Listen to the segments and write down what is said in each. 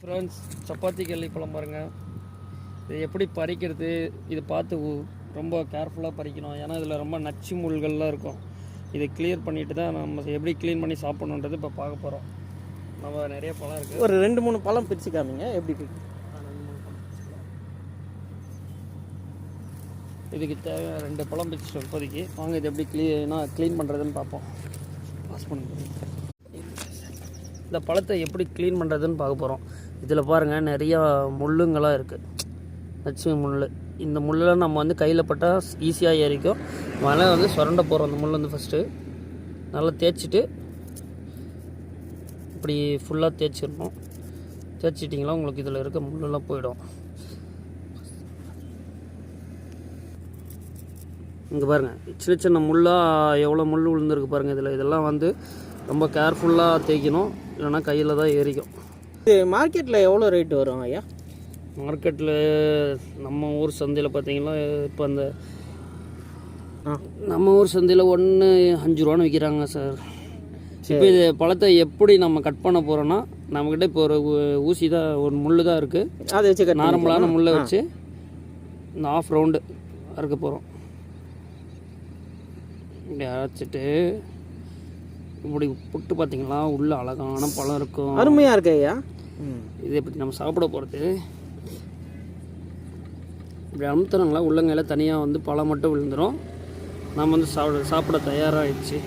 Friends chapati கல்லி பழம் பாருங்க. இது எப்படி பறிக்கிறது இது பார்த்து ரொம்ப கேர்ஃபுல்லாக பறிக்கணும். ஏன்னா இதில் ரொம்ப நச்சு முள்கள்லாம் இருக்கும். இதை கிளியர் பண்ணிட்டு தான் நம்ம எப்படி க்ளீன் பண்ணி சாப்பிடணுன்றது இப்போ பார்க்க போகிறோம் நம்ம நிறைய பழம் இருக்குது ஒரு ரெண்டு மூணு பழம் பிரிச்சு காமிங்க. எப்படி பிரிக்கு இதுக்கு தேவை ரெண்டு பழம் பிடிச்சி இப்போதைக்கு. வாங்க இது எப்படி க்ளீனாக க்ளீன் பண்ணுறதுன்னு பார்ப்போம். பாஸ் பண்ணுங்க. இந்த பழத்தை எப்படி க்ளீன் பண்ணுறதுன்னு பார்க்க போகிறோம் இதில் பாருங்கள் நிறையா முள்ளுங்களாக இருக்குது லட்சுமி முள் இந்த முள்ளெல்லாம் நம்ம வந்து கையில் பட்டால் ஈஸியாக ஏறிக்கும் மழை வந்து சுரண்ட போகிறோம் அந்த முள் வந்து ஃபஸ்ட்டு நல்லா தேய்ச்சிட்டு இப்படி ஃபுல்லாக தேய்ச்சிடணும். தேய்ச்சிட்டிங்களா உங்களுக்கு இதில் இருக்க முள்ளெல்லாம் போயிடும். இங்கே பாருங்கள் சின்ன சின்ன முள்ளாக எவ்வளோ முள் விழுந்துருக்கு பாருங்கள் இதில். இதெல்லாம் வந்து ரொம்ப கேர்ஃபுல்லாக தேய்க்கணும். இல்லைன்னா கையில் தான் ஏறிக்கும். இது மார்க்கெட்டில் எவ்வளோ ரேட் வரும் ஐயா? மார்க்கெட்டில் நம்ம ஊர் சந்தையில் பார்த்தீங்கன்னா இப்போ அந்த நம்ம ஊர் சந்தையில் ஒன்று அஞ்சு ரூபான்னு விற்கிறாங்க சார். இப்போ இது பழத்தை எப்படி நம்ம கட் பண்ண போகிறோன்னா நம்மக்கிட்ட இப்போ ஒரு ஊசி தான் ஒரு முள் தான் இருக்குது அதை வச்சு நார்மலான முள்ளை வச்சு இந்த ஆஃப் ரவுண்டு அறுக்க போகிறோம் இப்படி அரைச்சிட்டு இப்படி புட்டு பார்த்தீங்களா? உள்ள அழகான பழம் இருக்கும் அருமையாக இருக்கு ஐயா. இதை பற்றி நம்ம சாப்பிட போகிறது இப்படி அமுத்துனாங்களா உள்ளங்கையில தனியாக வந்து பழம் மட்டும் விழுந்துடும் நம்ம வந்து சாப்பிட சாப்பிட தயாராகிடுச்சு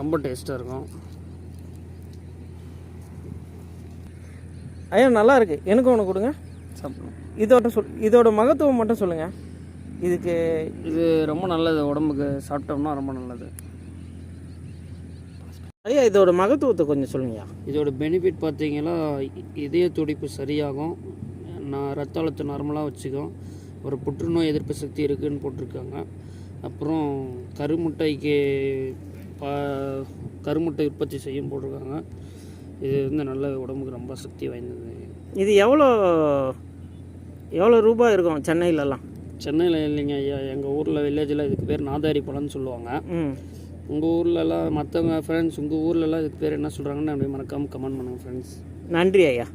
ரொம்ப டேஸ்ட்டாக இருக்கும். ஐயா நல்லா இருக்கு. எனக்கு ஒன்று கொடுங்க. சாப்பிடணும் இதோட சொல் இதோட மகத்துவம் மட்டும் சொல்லுங்க. இதுக்கு இது ரொம்ப நல்லது. உடம்புக்கு சாப்பிட்டோம்னா ரொம்ப நல்லது. ஐயா இதோட மகத்துவத்தை கொஞ்சம் சொல்லுங்கய்யா இதோட பெனிஃபிட் பார்த்தீங்கன்னா இதய துடிப்பு சரியாகும். நான் ரத்த அழுத்தம் நார்மலாக வச்சுக்கும். ஒரு புற்றுநோய் எதிர்ப்பு சக்தி இருக்குதுன்னு போட்டிருக்காங்க. அப்புறம் கருமுட்டைக்கு பா கருமுட்டை உற்பத்தி செய்யும் போட்டிருக்காங்க. இது வந்து நல்ல உடம்புக்கு ரொம்ப சக்தி வாய்ந்தது. இது எவ்வளோ எவ்வளோ ரூபாய் இருக்கும் சென்னையிலலாம்? சென்னையில் இல்லைங்க ஐயா. எங்கள் ஊரில் வில்லேஜில் இதுக்கு பேர் நாதாரி பழம்னு சொல்லுவாங்க. ம். உங்கள் ஊர்லலாம் மற்றவங்க ஃப்ரெண்ட்ஸ் உங்கள் ஊர்லலாம் இதுக்கு பேர் என்ன சொல்கிறாங்கன்னு அப்படியே மறக்காமல் கமெண்ட் பண்ணுங்கள் ஃப்ரெண்ட்ஸ் நன்றி ஐயா.